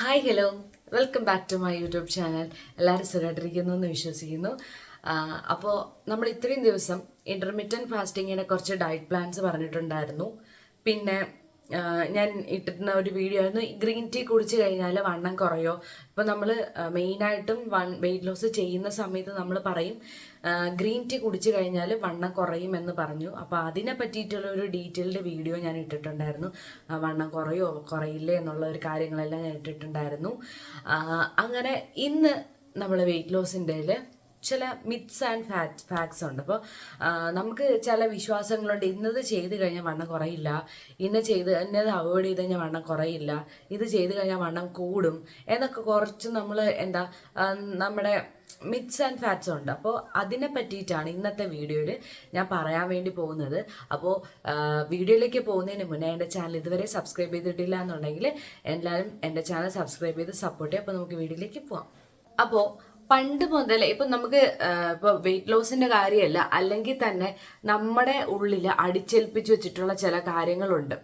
Hi hello welcome back to my YouTube channel എല്ലാവരും സുഖമായിട്ടിരിക്കുന്നു എന്ന് വിശ്വസിക്കുന്നു. അപ്പോൾ നമ്മൾ ഇത്രയും ദിവസം ഇന്റർമീഡിയൻ ഫാസ്റ്റിങ്ങിനെ കുറച്ച് ഡയറ്റ് പ്ലാൻസ് പറഞ്ഞിട്ടുണ്ടായിരുന്നു. പിന്നെ ഞാൻ ഇട്ടിരുന്ന ഒരു വീഡിയോ ആയിരുന്നു. ഗ്രീൻ ടീ കുടിച്ച് കഴിഞ്ഞാൽ വണ്ണം കുറയോ? ഇപ്പോൾ നമ്മൾ മെയിനായിട്ടും വൺ വെയിറ്റ് ലോസ് ചെയ്യുന്ന സമയത്ത് നമ്മൾ പറയും ഗ്രീൻ ടീ കുടിച്ച് കഴിഞ്ഞാൽ വണ്ണം കുറയും എന്ന് പറഞ്ഞു. അപ്പോൾ അതിനെ പറ്റിയിട്ടുള്ള ഒരു ഡീറ്റെയിൽഡ് വീഡിയോ ഞാൻ ഇട്ടിട്ടുണ്ടായിരുന്നു. വണ്ണം കുറയോ കുറയില്ലേ എന്നുള്ള ഒരു കാര്യങ്ങളെല്ലാം ഞാൻ ഇട്ടിട്ടുണ്ടായിരുന്നു. അങ്ങനെ ഇന്ന് നമ്മൾ വെയിറ്റ് ലോസിന്റെ ചില മിത്സ് ആൻഡ് ഫാക്ട് ഫാക്ട്സ് ഉണ്ട്. അപ്പോൾ നമുക്ക് ചില വിശ്വാസങ്ങളുണ്ട്. ഇന്നത് ചെയ്ത് കഴിഞ്ഞാൽ വണ്ണം കുറയില്ല. ഇന്ന ചെയ്ത് ഇന്നത് അവോയ്ഡ് ചെയ്ത് കഴിഞ്ഞാൽ വണ്ണം കുറയില്ല. ഇത് ചെയ്ത് കഴിഞ്ഞാൽ വണ്ണം കൂടും. എന്നൊക്കെ കുറച്ച് നമ്മൾ എന്താ നമ്മുടെ മിത്സ് ആൻഡ് ഫാക്ട്സ് ഉണ്ട്. അപ്പോൾ അതിനെ പറ്റിയിട്ടാണ് ഇന്നത്തെ വീഡിയോയിൽ ഞാൻ പറയാൻ വേണ്ടി പോകുന്നത്. അപ്പോൾ വീഡിയോയിലേക്ക് പോകുന്നതിന് മുന്നേ എന്റെ ചാനൽ ഇതുവരെ സബ്സ്ക്രൈബ് ചെയ്തിട്ടില്ല എന്നുണ്ടെങ്കിൽ എല്ലാവരും എന്റെ ചാനൽ സബ്സ്ക്രൈബ് ചെയ്ത് സപ്പോർട്ട് ചെയ്യുക. അപ്പോൾ നമുക്ക് വീഡിയോയിലേക്ക് പോവാം. അപ്പോൾ പണ്ട് മുതൽ ഇപ്പം നമുക്ക് ഇപ്പോൾ വെയിറ്റ് ലോസിന്റെ കാര്യമല്ല അല്ലെങ്കിൽ തന്നെ നമ്മുടെ ഉള്ളിൽ അടിച്ചേൽപ്പിച്ച് വെച്ചിട്ടുള്ള ചില കാര്യങ്ങളുണ്ട്.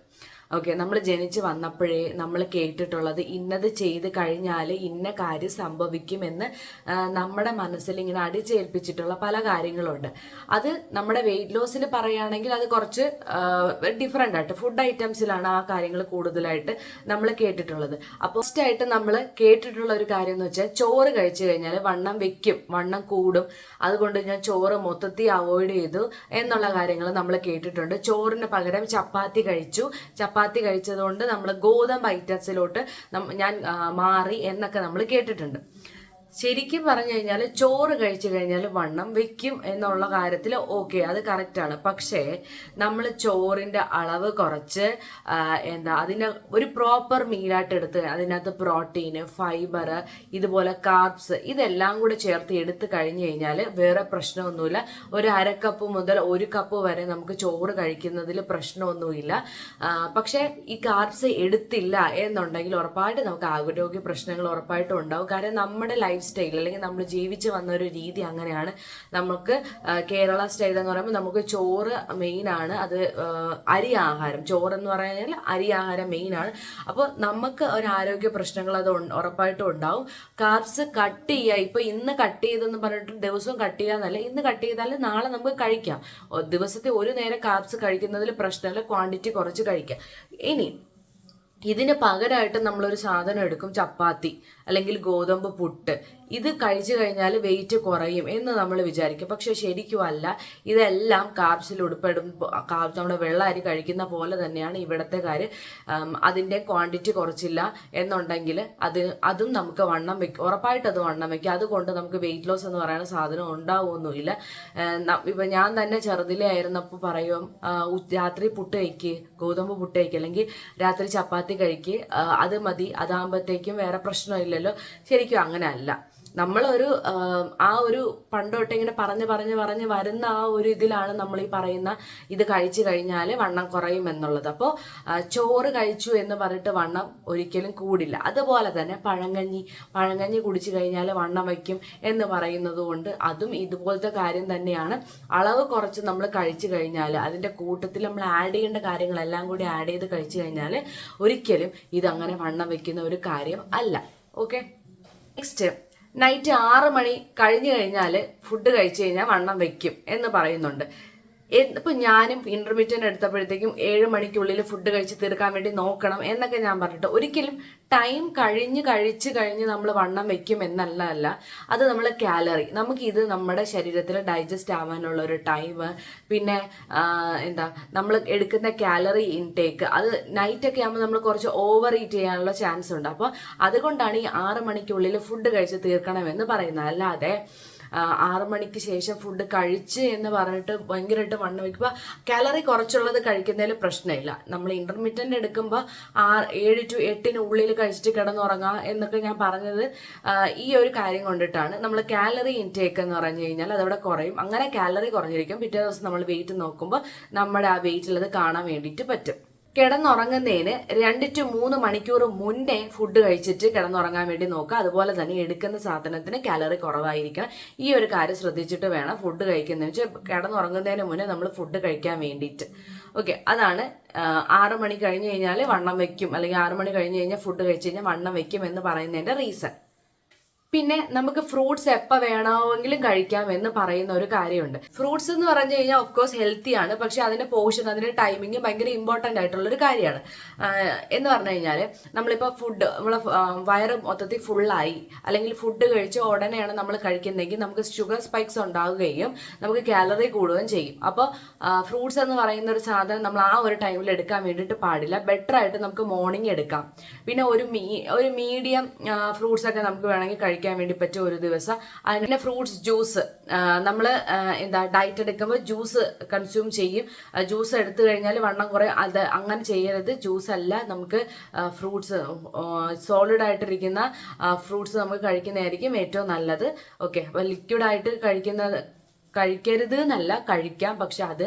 ഓക്കെ നമ്മൾ ജനിച്ച് വന്നപ്പോഴേ നമ്മൾ കേട്ടിട്ടുള്ളത് ഇന്നത് ചെയ്ത് കഴിഞ്ഞാൽ ഇന്ന കാര്യം സംഭവിക്കുമെന്ന് നമ്മുടെ മനസ്സിൽ ഇങ്ങനെ അടിച്ചേൽപ്പിച്ചിട്ടുള്ള പല കാര്യങ്ങളുണ്ട്. അത് നമ്മുടെ വെയിറ്റ് ലോസിൽ പറയുകയാണെങ്കിൽ അത് കുറച്ച് ഡിഫറെന്റ് ആയിട്ട് ഫുഡ് ഐറ്റംസിലാണ് ആ കാര്യങ്ങൾ കൂടുതലായിട്ട് നമ്മൾ കേട്ടിട്ടുള്ളത്. അപ്പോൾ ഫസ്റ്റ് ആയിട്ട് നമ്മൾ കേട്ടിട്ടുള്ള ഒരു കാര്യം എന്ന് വെച്ചാൽ ചോറ് കഴിച്ചു കഴിഞ്ഞാൽ വണ്ണം വെക്കും വണ്ണം കൂടും. അതുകൊണ്ട് ഞാൻ ചോറ് മൊത്തത്തിൽ അവോയ്ഡ് ചെയ്തു എന്നുള്ള കാര്യങ്ങൾ നമ്മൾ കേട്ടിട്ടുണ്ട്. ചോറിന് പകരം ചപ്പാത്തി കഴിച്ചു. ചപ്പാത്തി കഴിച്ചതുകൊണ്ട് നമ്മൾ ഗോതമ്പ് ഐറ്റംസിലോട്ട് ഞാൻ മാറി എന്നൊക്കെ നമ്മൾ കേട്ടിട്ടുണ്ട്. ശരിക്കും പറഞ്ഞു കഴിഞ്ഞാൽ ചോറ് കഴിച്ചു കഴിഞ്ഞാൽ വണ്ണം വെക്കും എന്നുള്ള കാര്യത്തിൽ ഓക്കെ അത് കറക്റ്റാണ് പക്ഷേ നമ്മൾ ചോറിന്റെ അളവ് കുറച്ച് എന്താ അതിന് ഒരു പ്രോപ്പർ മീലായിട്ട് എടുത്ത് അതിനകത്ത് പ്രോട്ടീന് ഫൈബർ ഇതുപോലെ കാർബ്സ് ഇതെല്ലാം കൂടെ ചേർത്ത് എടുത്ത് കഴിഞ്ഞു കഴിഞ്ഞാൽ വേറെ പ്രശ്നമൊന്നുമില്ല. ഒരു അരക്കപ്പ് കപ്പ് മുതൽ ഒരു കപ്പ് വരെ നമുക്ക് ചോറ് കഴിക്കുന്നതിൽ പ്രശ്നമൊന്നുമില്ല. പക്ഷേ ഈ കാർബ്സ് എടുത്തില്ല എന്നുണ്ടെങ്കിൽ ഉറപ്പായിട്ട് നമുക്ക് ആരോഗ്യ പ്രശ്നങ്ങൾ ഉറപ്പായിട്ടും ഉണ്ടാവും. കാരണം നമ്മുടെ ലൈഫ് സ്റ്റൈൽ അല്ലെങ്കിൽ നമ്മൾ ജീവിച്ച് വന്ന ഒരു രീതി അങ്ങനെയാണ്. നമുക്ക് കേരള സ്റ്റൈൽ എന്ന് പറയുമ്പോൾ നമുക്ക് ചോറ് മെയിനാണ് അത് അരി ആഹാരം. ചോറ് എന്ന് പറഞ്ഞാൽ അരി ആഹാരം മെയിനാണ് അപ്പോൾ നമുക്ക് ഒരു ആരോഗ്യ പ്രശ്നങ്ങൾ അത് ഉറപ്പായിട്ടും ഉണ്ടാവും. കാർബ്സ് കട്ട് ചെയ്യുക. ഇപ്പോൾ ഇന്ന് കട്ട് ചെയ്തെന്ന് പറഞ്ഞിട്ട് ദിവസവും കട്ട് ചെയ്യാന്നല്ല ഇന്ന് കട്ട് ചെയ്താൽ നാളെ നമുക്ക് കഴിക്കാം. ദിവസത്തെ ഒരു നേരം കാർബ്സ് കഴിക്കുന്നതിൽ പ്രശ്നമില്ല ക്വാണ്ടിറ്റി കുറച്ച് കഴിക്കാം. ഇനി ഇതിന് പകരമായിട്ട് നമ്മളൊരു സാധനം എടുക്കും ചപ്പാത്തി അല്ലെങ്കിൽ ഗോതമ്പ് പുട്ട്. ഇത് കഴിച്ചു കഴിഞ്ഞാൽ വെയിറ്റ് കുറയും എന്ന് നമ്മൾ വിചാരിക്കും. പക്ഷെ ശരിക്കും അല്ല. ഇതെല്ലാം കാർബ്സിൽ ഉൾപ്പെടും. കാർബ്സ് നമ്മുടെ വെള്ളരി കഴിക്കുന്ന പോലെ തന്നെയാണ് ഇവിടുത്തെ കാര്യം. അതിന്റെ ക്വാണ്ടിറ്റി കുറച്ചില്ല എന്നുണ്ടെങ്കിൽ അത് അതും നമുക്ക് വണ്ണം വെക്കും ഉറപ്പായിട്ട് അത് വണ്ണം വെക്കും. അതുകൊണ്ട് നമുക്ക് വെയിറ്റ് ലോസ് എന്ന് പറയുന്ന സാധനം ഉണ്ടാവുമൊന്നുമില്ല. ഇപ്പം ഞാൻ തന്നെ ചെറുതിലെ ആയിരുന്നപ്പോൾ പറയും രാത്രി പുട്ട് വയ്ക്കുക ഗോതമ്പ് പുട്ട് വയ്ക്കുക അല്ലെങ്കിൽ രാത്രി ചപ്പാത്തി കഴിക്ക്. കഴിക്കുക അത് മതി. അതാകുമ്പോഴത്തേക്കും വേറെ പ്രശ്നമില്ലല്ലോ. ശരിക്കും അങ്ങനെ അല്ല നമ്മളൊരു ആ, ഒരു പണ്ടോട്ട് ഇങ്ങനെ പറഞ്ഞ് പറഞ്ഞ് പറഞ്ഞ് വരുന്ന ആ ഒരു ഇതിലാണ് നമ്മൾ ഈ പറയുന്ന ഇത് കഴിച്ചു കഴിഞ്ഞാൽ വണ്ണം കുറയും എന്നുള്ളത്. അപ്പോൾ ചോറ് കഴിച്ചു എന്ന് പറഞ്ഞിട്ട് വണ്ണം ഒരിക്കലും കൂടില്ല. അതുപോലെ തന്നെ പഴങ്കഞ്ഞി പഴങ്കഞ്ഞി കുടിച്ചു കഴിഞ്ഞാൽ വണ്ണം വയ്ക്കും എന്ന് പറയുന്നത് കൊണ്ട് അതും ഇതുപോലത്തെ കാര്യം തന്നെയാണ്. അളവ് കുറച്ച് നമ്മൾ കഴിച്ചു കഴിഞ്ഞാൽ അതിന്റെ കൂട്ടത്തിൽ നമ്മൾ ആഡ് ചെയ്യേണ്ട കാര്യങ്ങളെല്ലാം കൂടി ആഡ് ചെയ്ത് കഴിച്ചു കഴിഞ്ഞാൽ ഒരിക്കലും ഇതങ്ങനെ വണ്ണം വയ്ക്കുന്ന ഒരു കാര്യം അല്ല. ഓക്കെ നെക്സ്റ്റ് നൈറ്റ് ആറ് മണി കഴിഞ്ഞു കഴിഞ്ഞാൽ ഫുഡ് കഴിച്ചു കഴിഞ്ഞാൽ വണ്ണം വെക്കും എന്ന് പറയുന്നുണ്ട്. ഇപ്പൊ ഞാനും ഇന്റർമീഡിയറ്റ് എടുത്തപ്പോഴത്തേക്കും ഏഴ് മണിക്കുള്ളിൽ ഫുഡ് കഴിച്ച് തീർക്കാൻ വേണ്ടി നോക്കണം എന്നൊക്കെ ഞാൻ പറഞ്ഞിട്ട് ഒരിക്കലും ടൈം കഴിഞ്ഞ് കഴിച്ച് കഴിഞ്ഞ് നമ്മൾ വണ്ണം വെക്കും എന്നല്ല അല്ല അത് നമ്മൾ കാലറി നമുക്ക് ഇത് നമ്മുടെ ശരീരത്തിൽ ഡൈജസ്റ്റ് ആവാനുള്ള ഒരു ടൈം പിന്നെ എന്താ നമ്മൾ എടുക്കുന്ന കാലറി ഇൻടേക്ക് അത് നൈറ്റൊക്കെ ആകുമ്പോൾ നമ്മൾ കുറച്ച് ഓവർ ഈറ്റ് ചെയ്യാനുള്ള ചാൻസ് ഉണ്ട്. അപ്പോൾ അതുകൊണ്ടാണ് ഈ ആറ് മണിക്കുള്ളിൽ ഫുഡ് കഴിച്ച് തീർക്കണമെന്ന് പറയുന്നത്. അല്ലാതെ ആറ് മണിക്ക് ശേഷം ഫുഡ് കഴിച്ച് എന്ന് പറഞ്ഞിട്ട് ഭയങ്കരമായിട്ട് വണ്ണം വയ്ക്കുമ്പോൾ കാലറി കുറച്ചുള്ളത് കഴിക്കുന്നതിൽ പ്രശ്നമില്ല. നമ്മൾ ഇന്റർമീഡിയന്റ് എടുക്കുമ്പോൾ ആ ഏഴ് ടു എട്ടിന് ഉള്ളിൽ കഴിച്ചിട്ട് കിടന്നുറങ്ങാം എന്നൊക്കെ ഞാൻ പറഞ്ഞത് ഈ ഒരു കാര്യം കൊണ്ടിട്ടാണ്. നമ്മൾ കാലറി ഇൻടേക്ക് എന്ന് പറഞ്ഞു കഴിഞ്ഞാൽ അതവിടെ കുറയും. അങ്ങനെ കാലറി കുറഞ്ഞിരിക്കും. പിറ്റേ ദിവസം നമ്മൾ വെയിറ്റ് നോക്കുമ്പോൾ നമ്മുടെ ആ വെയിറ്റിൽ അത് കാണാൻ വേണ്ടിയിട്ട് പറ്റും. കിടന്നുറങ്ങുന്നതിന് രണ്ട് ടു മൂന്ന് മണിക്കൂർ മുന്നേ ഫുഡ് കഴിച്ചിട്ട് കിടന്നുറങ്ങാൻ വേണ്ടി നോക്കുക. അതുപോലെ തന്നെ എടുക്കുന്ന സാധനത്തിന് കാലറി കുറവായിരിക്കണം. ഈ ഒരു കാര്യം ശ്രദ്ധിച്ചിട്ട് വേണം ഫുഡ് കഴിക്കുന്നതെന്ന് വെച്ചാൽ കിടന്നുറങ്ങുന്നതിന് മുന്നേ നമ്മൾ ഫുഡ് കഴിക്കാൻ വേണ്ടിയിട്ട്. ഓക്കെ അതാണ് ആറ് മണി കഴിഞ്ഞ് കഴിഞ്ഞാൽ വണ്ണം വെക്കും. അല്ലെങ്കിൽ ആറ് മണി കഴിഞ്ഞ് കഴിഞ്ഞാൽ ഫുഡ് കഴിച്ച് കഴിഞ്ഞാൽ വണ്ണം വെക്കും എന്ന് പറയുന്നതിന്റെ റീസൺ പിന്നെ നമുക്ക് ഫ്രൂട്ട്സ് എപ്പോൾ വേണമെങ്കിലും കഴിക്കാം എന്ന് പറയുന്ന ഒരു കാര്യമുണ്ട്. ഫ്രൂട്ട്സ് എന്ന് പറഞ്ഞു കഴിഞ്ഞാൽ ഓഫ് കോഴ്സ് ഹെൽത്തി ആണ്. പക്ഷെ അതിന്റെ പോഷൻ അതിന്റെ ടൈമിങ് ഭയങ്കര ഇമ്പോർട്ടന്റ് ആയിട്ടുള്ള ഒരു കാര്യമാണ്. എന്ന് പറഞ്ഞു കഴിഞ്ഞാൽ നമ്മളിപ്പോൾ ഫുഡ് നമ്മളെ വയറ് മൊത്തത്തിൽ ഫുള്ളായി അല്ലെങ്കിൽ ഫുഡ് കഴിച്ച ഉടനെയാണ് നമ്മൾ കഴിക്കുന്നതെങ്കിൽ നമുക്ക് ഷുഗർ സ്പൈക്സ് ഉണ്ടാവുകയും നമുക്ക് കാലറി കൂടുകയും ചെയ്യും. അപ്പോൾ ഫ്രൂട്ട്സ് എന്ന് പറയുന്ന ഒരു സാധനം നമ്മൾ ആ ഒരു ടൈമിൽ എടുക്കാൻ വേണ്ടിയിട്ട് പാടില്ല. ബെറ്റർ ആയിട്ട് നമുക്ക് മോർണിംഗ് എടുക്കാം. പിന്നെ ഒരു മീ ഒരു മീഡിയം ഫ്രൂട്ട്സ് ഒക്കെ നമുക്ക് വേണമെങ്കിൽ കഴിക്കാൻ വേണ്ടി പറ്റും ഒരു ദിവസം. അതിന് ഫ്രൂട്ട്സ് ജ്യൂസ് നമ്മൾ എന്താ ഡയറ്റ് എടുക്കുമ്പോൾ ജ്യൂസ് കൺസ്യൂം ചെയ്യും. ജ്യൂസ് എടുത്തു കഴിഞ്ഞാൽ വണ്ണം കുറേ അത് അങ്ങനെ ചെയ്യരുത്. ജ്യൂസ് അല്ല നമുക്ക് ഫ്രൂട്ട്സ് സോളിഡ് ആയിട്ടിരിക്കുന്ന ഫ്രൂട്ട്സ് നമുക്ക് കഴിക്കുന്നതായിരിക്കും ഏറ്റവും നല്ലത്. ഓക്കെ അപ്പോൾ ലിക്വിഡായിട്ട് കഴിക്കുന്നത് കഴിക്കരുത് എന്നല്ല കഴിക്കാം. പക്ഷെ അത്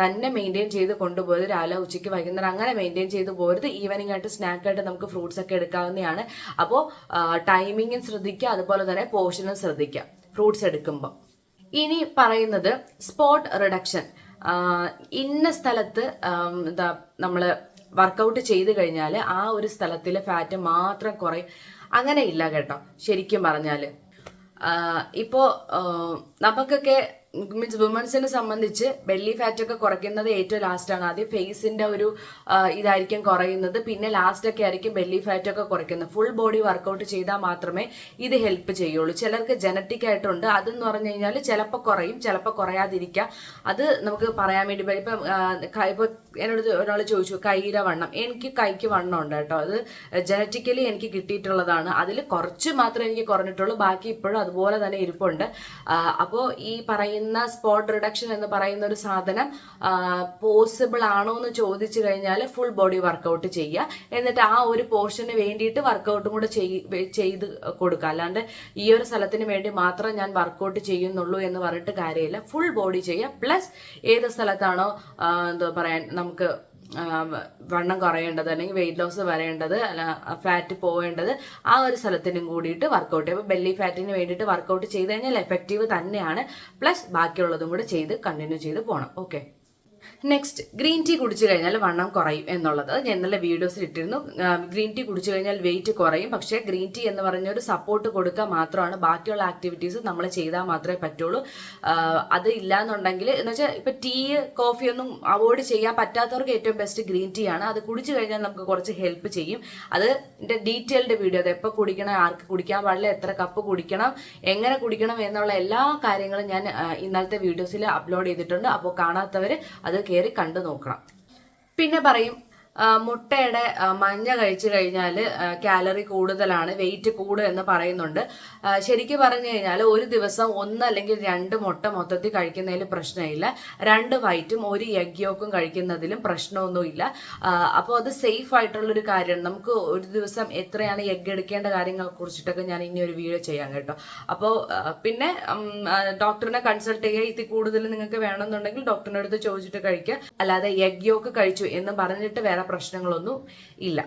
തന്നെ മെയിന്റെയിൻ ചെയ്ത് കൊണ്ടുപോയത് രാവിലെ ഉച്ചയ്ക്ക് വൈകുന്നേരം അങ്ങനെ മെയിന്റെയിൻ ചെയ്ത് പോരുത്. ഈവനിങ് ആയിട്ട് സ്നാക്ക് ആയിട്ട് നമുക്ക് ഫ്രൂട്ട്സ് ഒക്കെ എടുക്കാവുന്നതാണ്. അപ്പോൾ ടൈമിങ്ങും ശ്രദ്ധിക്കുക അതുപോലെ തന്നെ പോർഷനും ശ്രദ്ധിക്കുക. ഫ്രൂട്ട്സ് എടുക്കുമ്പോൾ ഇനി പറയുന്നത് സ്പോട്ട് റിഡക്ഷൻ ഇന്ന സ്ഥലത്ത് എന്താ നമ്മൾ വർക്കൗട്ട് ചെയ്ത് കഴിഞ്ഞാൽ ആ ഒരു സ്ഥലത്തിലെ ഫാറ്റ് മാത്രം കുറയും അങ്ങനെ ഇല്ല കേട്ടോ. ശരിക്കും പറഞ്ഞാൽ ഇപ്പോൾ നമുക്കൊക്കെ മീൻസ് വുമൻസിനെ സംബന്ധിച്ച് ബെല്ലി ഫാറ്റ് ഒക്കെ കുറയ്ക്കുന്നത് ഏറ്റവും ലാസ്റ്റാണ് ആദ്യം ഫേസിന്റെ ഒരു ഇതായിരിക്കും കുറയുന്നത്. പിന്നെ ലാസ്റ്റ് ഒക്കെ ആയിരിക്കും ബെല്ലി ഫാറ്റ് ഒക്കെ കുറയ്ക്കുന്നത്. ഫുൾ ബോഡി വർക്കൗട്ട് ചെയ്താൽ മാത്രമേ ഇത് ഹെൽപ്പ് ചെയ്യുള്ളൂ. ചിലർക്ക് ജനറ്റിക് ആയിട്ടുണ്ട്. അതെന്ന് പറഞ്ഞു കഴിഞ്ഞാൽ ചിലപ്പോൾ കുറയും ചിലപ്പോൾ കുറയാതിരിക്കാം. അത് നമുക്ക് പറയാൻ വേണ്ടി പറ്റും ഇപ്പം ഇപ്പോൾ എന്നോട് ഒരാൾ ചോദിച്ചു കൈയുടെ വണ്ണം. എനിക്ക് കൈക്ക് വണ്ണം ഉണ്ട് കേട്ടോ. അത് ജനറ്റിക്കലി എനിക്ക് കിട്ടിയിട്ടുള്ളതാണ്. അതിൽ കുറച്ച് മാത്രമേ എനിക്ക് കുറഞ്ഞിട്ടുള്ളൂ. ബാക്കി ഇപ്പോഴും അതുപോലെ തന്നെ ഇരിപ്പുണ്ട്. അപ്പോൾ ഈ പറയുന്ന സ്പോട്ട് റിഡക്ഷൻ എന്ന് പറയുന്ന ഒരു സാധനം പോസിബിൾ ആണോ എന്ന് ചോദിച്ചു കഴിഞ്ഞാൽ ഫുൾ ബോഡി വർക്കൗട്ട് ചെയ്യുക. എന്നിട്ട് ആ ഒരു പോർഷന് വേണ്ടിയിട്ട് വർക്കൗട്ടും കൂടെ ചെയ്- ചെയ്ത് കൊടുക്കുക. അല്ലാണ്ട് ഈ ഒരു സ്ഥലത്തിന് വേണ്ടി മാത്രം ഞാൻ വർക്കൗട്ട് ചെയ്യുന്നുള്ളൂ എന്ന് പറഞ്ഞിട്ട് കാര്യമില്ല. ഫുൾ ബോഡി ചെയ്യുക. പ്ലസ് ഏത് സ്ഥലത്താണോ എന്താ പറയാൻ നമുക്ക് വണ്ണം കുറയേണ്ടത് അല്ലെങ്കിൽ വെയിറ്റ് ലോസ് വരേണ്ടത് അല്ല ഫാറ്റ് പോവേണ്ടത് ആ ഒരു സ്ഥലത്തിനും കൂടിയിട്ട് വർക്കൗട്ട് ചെയ്യും. ബെല്ലി ഫാറ്റിന് വേണ്ടിയിട്ട് വർക്കൗട്ട് ചെയ്ത് കഴിഞ്ഞാൽ എഫക്റ്റീവ് തന്നെയാണ്. പ്ലസ് ബാക്കിയുള്ളതും കൂടെ ചെയ്ത് കണ്ടിന്യൂ ചെയ്ത് പോകണം ഓക്കെ നെക്സ്റ്റ് ഗ്രീൻ ടീ കുടിച്ചു കഴിഞ്ഞാൽ വണ്ണം കുറയും എന്നുള്ളത്. ഞാൻ ഇന്നലെ വീഡിയോസിൽ ഇട്ടിരുന്നു. ഗ്രീൻ ടീ കുടിച്ചു കഴിഞ്ഞാൽ വെയിറ്റ് കുറയും. പക്ഷേ ഗ്രീൻ ടീ എന്ന് പറഞ്ഞ ഒരു സപ്പോർട്ട് കൊടുക്കുക മാത്രമാണ് ബാക്കിയുള്ള ആക്ടിവിറ്റീസ് നമ്മൾ ചെയ്താൽ മാത്രമേ പറ്റുള്ളൂ. അത് ഇല്ലാന്നുണ്ടെങ്കിൽ എന്ന് വെച്ചാൽ ഇപ്പം ടീ കോഫി ഒന്നും അവോയ്ഡ് ചെയ്യാൻ പറ്റാത്തവർക്ക് ഏറ്റവും ബെസ്റ്റ് ഗ്രീൻ ടീ ആണ്. അത് കുടിച്ചു കഴിഞ്ഞാൽ നമുക്ക് കുറച്ച് ഹെൽപ്പ് ചെയ്യും. അത് എന്റെ ഡീറ്റെയിൽഡ് വീഡിയോ അത് എപ്പോൾ കുടിക്കണം ആർക്ക് കുടിക്കാൻ പാടില്ല എത്ര കപ്പ് കുടിക്കണം എങ്ങനെ കുടിക്കണം എന്നുള്ള എല്ലാ കാര്യങ്ങളും ഞാൻ ഇന്നലത്തെ വീഡിയോസിൽ അപ്ലോഡ് ചെയ്തിട്ടുണ്ട്. അപ്പോൾ കാണാത്തവർ അത് കയറി കണ്ടു നോക്കണം. പിന്നെ പറയും മുട്ടയുടെ മഞ്ഞ കഴിച്ചു കഴിഞ്ഞാൽ കാലറി കൂടുതലാണ് വെയിറ്റ് കൂടും എന്ന് പറയുന്നുണ്ട്. ശരിക്കും പറഞ്ഞു കഴിഞ്ഞാൽ ഒരു ദിവസം ഒന്ന് അല്ലെങ്കിൽ രണ്ട് മുട്ട മൊത്തത്തിൽ കഴിക്കുന്നതിൽ പ്രശ്നമില്ല. രണ്ട് വൈറ്റും ഒരു എഗ് യോക്കും കഴിക്കുന്നതിലും പ്രശ്നമൊന്നുമില്ല. അപ്പോൾ അത് സേഫ് ആയിട്ടുള്ളൊരു കാര്യമാണ് നമുക്ക് ഒരു ദിവസം എത്രയാണ് എഗ് എടുക്കേണ്ട കാര്യങ്ങളെ കുറിച്ചിട്ടൊക്കെ ഞാൻ ഇനി ഒരു വീഡിയോ ചെയ്യാം കേട്ടോ. അപ്പോൾ പിന്നെ ഡോക്ടറിനെ കൺസൾട്ട് ചെയ്യുക. ഇത് കൂടുതൽ നിങ്ങൾക്ക് വേണമെന്നുണ്ടെങ്കിൽ ഡോക്ടറിന്റെ അടുത്ത് ചോദിച്ചിട്ട് കഴിക്കുക. അല്ലാതെ എഗ് യോക്ക് കഴിച്ചു എന്ന് പറഞ്ഞിട്ട് വേറെ പ്രശ്നങ്ങളൊന്നും ഇല്ല.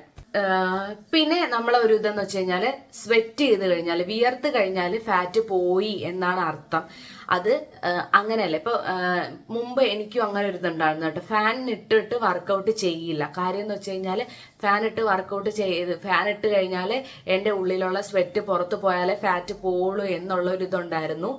പിന്നെ നമ്മളെ ഒരു ഇതെന്ന് വെച്ച് കഴിഞ്ഞാൽ സ്വെറ്റ് ചെയ്ത് കഴിഞ്ഞാൽ വിയർത്ത് കഴിഞ്ഞാൽ ഫാറ്റ് പോയി എന്നാണ് അർത്ഥം. അത് അങ്ങനെയല്ല. ഇപ്പോൾ മുമ്പ് എനിക്കും അങ്ങനെ ഒരു ഇതുണ്ടായിരുന്നു കേട്ടോ. ഫാൻ ഇട്ടിട്ട് വർക്കൗട്ട് ചെയ്യില്ല. കാര്യം എന്ന് വെച്ച് കഴിഞ്ഞാൽ ഫാൻ ഇട്ട് വർക്കൗട്ട് ചെയ്ത് ഫാൻ ഇട്ട് കഴിഞ്ഞാൽ എന്റെ ഉള്ളിലുള്ള സ്വെറ്റ് പുറത്ത് പോയാലേ ഫാറ്റ് പോളൂ എന്നുള്ള ഒരു ഇതുണ്ടായിരുന്നു.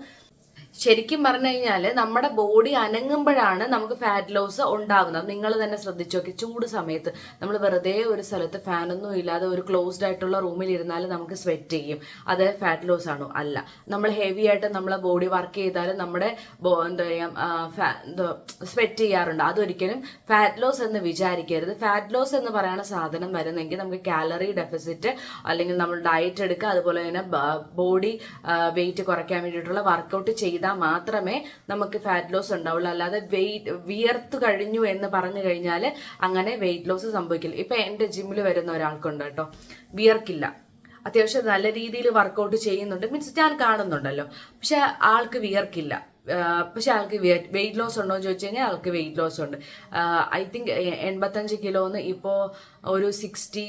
ശരിക്കും പറഞ്ഞു കഴിഞ്ഞാൽ നമ്മുടെ ബോഡി അനങ്ങുമ്പോഴാണ് നമുക്ക് ഫാറ്റ് ലോസ് ഉണ്ടാകുന്നത് നിങ്ങൾ തന്നെ ശ്രദ്ധിച്ചു നോക്കി. ചൂട് സമയത്ത് നമ്മൾ വെറുതെ ഒരു സ്ഥലത്ത് ഫാനൊന്നും ഇല്ലാതെ ഒരു ക്ലോസ്ഡ് ആയിട്ടുള്ള റൂമിൽ ഇരുന്നാൽ നമുക്ക് സ്വെറ്റ് ചെയ്യും. അത് ഫാറ്റ് ലോസ് ആണോ? അല്ല. നമ്മൾ ഹെവി ആയിട്ട് നമ്മളെ ബോഡി വർക്ക് ചെയ്താൽ നമ്മുടെ എന്താ പറയുക സ്വെറ്റ് ചെയ്യാറുണ്ട്. അതൊരിക്കലും ഫാറ്റ് ലോസ് എന്ന് വിചാരിക്കരുത്. ഫാറ്റ് ലോസ് എന്ന് പറയുന്ന സാധനം വരുന്നെങ്കിൽ നമുക്ക് കാലറി ഡെഫിസിറ്റ് അല്ലെങ്കിൽ നമ്മൾ ഡയറ്റ് എടുക്കുക അതുപോലെ തന്നെ ബോഡി വെയിറ്റ് കുറയ്ക്കാൻ വേണ്ടിയിട്ടുള്ള വർക്കൗട്ട് ചെയ്താൽ മാത്രമേ നമുക്ക് ഫാറ്റ് ലോസ് ഉണ്ടാവുള്ളൂ. അല്ലാതെ വെയിറ്റ് വിയർത്ത് കഴിഞ്ഞു എന്ന് പറഞ്ഞു കഴിഞ്ഞാൽ അങ്ങനെ വെയിറ്റ് ലോസ് സംഭവിക്കില്ല. ഇപ്പം എന്റെ ജിമ്മിൽ വരുന്ന ഒരാൾക്കുണ്ട് കേട്ടോ. വിയർക്കില്ല. അത്യാവശ്യം നല്ല രീതിയിൽ വർക്കൗട്ട് ചെയ്യുന്നുണ്ട്. മീൻസ് ഞാൻ കാണുന്നുണ്ടല്ലോ. പക്ഷെ ആൾക്ക് വിയർക്കില്ല. പക്ഷെ ആൾക്ക് വെയിറ്റ് ലോസ് ഉണ്ടോ എന്ന് ചോദിച്ചു കഴിഞ്ഞാൽ ആൾക്ക് വെയിറ്റ് ലോസ് ഉണ്ട്. ഐ തിങ്ക് എൺപത്തഞ്ച് കിലോന്ന് ഇപ്പോൾ ഒരു സിക്സ്റ്റി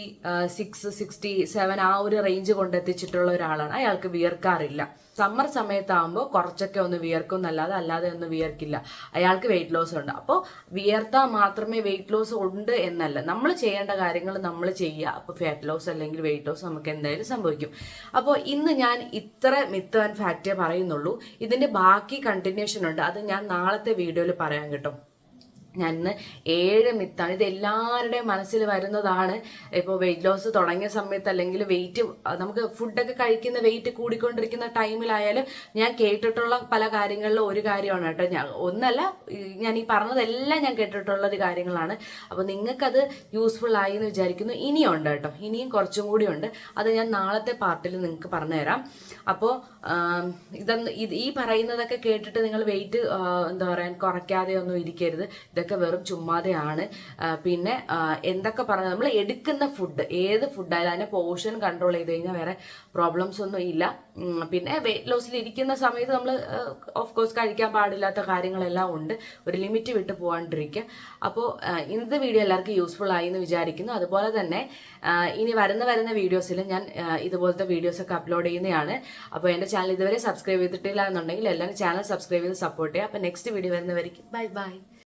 സിക്സ് സിക്സ്റ്റി സെവൻ ആ ഒരു റേഞ്ച് കൊണ്ടെത്തിച്ചിട്ടുള്ള ഒരാളാണ്. അയാൾക്ക് വിയർക്കാറില്ല. സമ്മർ സമയത്താകുമ്പോൾ കുറച്ചൊക്കെ ഒന്ന് വിയർക്കും എന്നല്ലാതെ അല്ലാതെ ഒന്നും വിയർക്കില്ല. അയാൾക്ക് വെയിറ്റ് ലോസ് ഉണ്ട്. അപ്പോൾ വിയർത്താൽ മാത്രമേ വെയിറ്റ് ലോസ് ഉണ്ട് എന്നല്ല. നമ്മൾ ചെയ്യേണ്ട കാര്യങ്ങൾ നമ്മൾ ചെയ്യുക. അപ്പോൾ ഫാറ്റ് ലോസ് അല്ലെങ്കിൽ വെയിറ്റ് ലോസ് നമുക്ക് എന്തായാലും സംഭവിക്കും. അപ്പോൾ ഇന്ന് ഞാൻ ഇത്ര മിത്ത് ആൻഡ് ഫാക്റ്റേ പറയുന്നുള്ളൂ. ഇതിന്റെ ബാക്കി കണ്ടിന്യൂഷൻ ഉണ്ട്. അത് ഞാൻ നാളത്തെ വീഡിയോയിൽ പറയാൻ കിട്ടും. ഞാൻ ഇന്ന് ഏഴ് മിത്താണ് ഇത് എല്ലാവരുടെയും മനസ്സിൽ വരുന്നതാണ്. ഇപ്പോൾ വെയിറ്റ് ലോസ് തുടങ്ങിയ സമയത്ത് അല്ലെങ്കിൽ വെയിറ്റ് നമുക്ക് ഫുഡൊക്കെ കഴിക്കുന്ന വെയിറ്റ് കൂടിക്കൊണ്ടിരിക്കുന്ന ടൈമിലായാലും ഞാൻ കേട്ടിട്ടുള്ള പല കാര്യങ്ങളിലും ഒരു കാര്യമാണ് കേട്ടോ. ഞാൻ ഒന്നല്ല ഞാൻ ഈ പറഞ്ഞതെല്ലാം ഞാൻ കേട്ടിട്ടുള്ള കാര്യങ്ങളാണ്. അപ്പോൾ നിങ്ങൾക്കത് യൂസ്ഫുൾ ആയി എന്ന് വിചാരിക്കുന്നു. ഇനിയും ഉണ്ട് കേട്ടോ. ഇനിയും കുറച്ചും കൂടി ഉണ്ട്. അത് ഞാൻ നാളത്തെ പാർട്ടിൽ നിങ്ങൾക്ക് പറഞ്ഞുതരാം. അപ്പോൾ ഇതൊന്ന് ഇത് ഈ പറയുന്നതൊക്കെ കേട്ടിട്ട് നിങ്ങൾ വെയിറ്റ് എന്താ പറയുക കുറയ്ക്കാതെ ഒന്നും ഇരിക്കരുത്. ഇതൊക്കെ വെറും ചുമ്മാതെയാണ്. പിന്നെ എന്തൊക്കെ പറഞ്ഞാൽ നമ്മൾ എടുക്കുന്ന ഫുഡ് ഏത് ഫുഡായാലും അതിനെ പോർഷൻ കൺട്രോൾ ചെയ്ത് കഴിഞ്ഞാൽ വേറെ പ്രോബ്ലംസ് ഒന്നും ഇല്ല. പിന്നെ വെയിറ്റ് ലോസിൽ ഇരിക്കുന്ന സമയത്ത് നമ്മൾ ഓഫ് കോഴ്സ് കഴിക്കാൻ പാടില്ലാത്ത കാര്യങ്ങളെല്ലാം ഉണ്ട്. ഒരു ലിമിറ്റ് വിട്ട് പോകാണ്ടിരിക്കുക അപ്പോൾ ഇന്നത്തെ വീഡിയോ എല്ലാവർക്കും യൂസ്ഫുൾ ആയി എന്ന് വിചാരിക്കുന്നു. അതുപോലെ തന്നെ ഇനി വരുന്ന വരുന്ന വീഡിയോസിൽ ഞാൻ ഇതുപോലത്തെ വീഡിയോസൊക്കെ അപ്ലോഡ് ചെയ്യുന്നതാണ് അപ്പോൾ എന്റെ ചാനൽ ഇതുവരെ സബ്സ്ക്രൈബ് ചെയ്തിട്ടില്ല എന്നുണ്ടെങ്കിൽ എല്ലാവരും ചാനൽ സബ്സ്ക്രൈബ് ചെയ്ത് സപ്പോർട്ട് ചെയ്യുക. അപ്പോൾ നെക്സ്റ്റ് വീഡിയോ വരുന്നവരിക്കും ബൈ ബൈ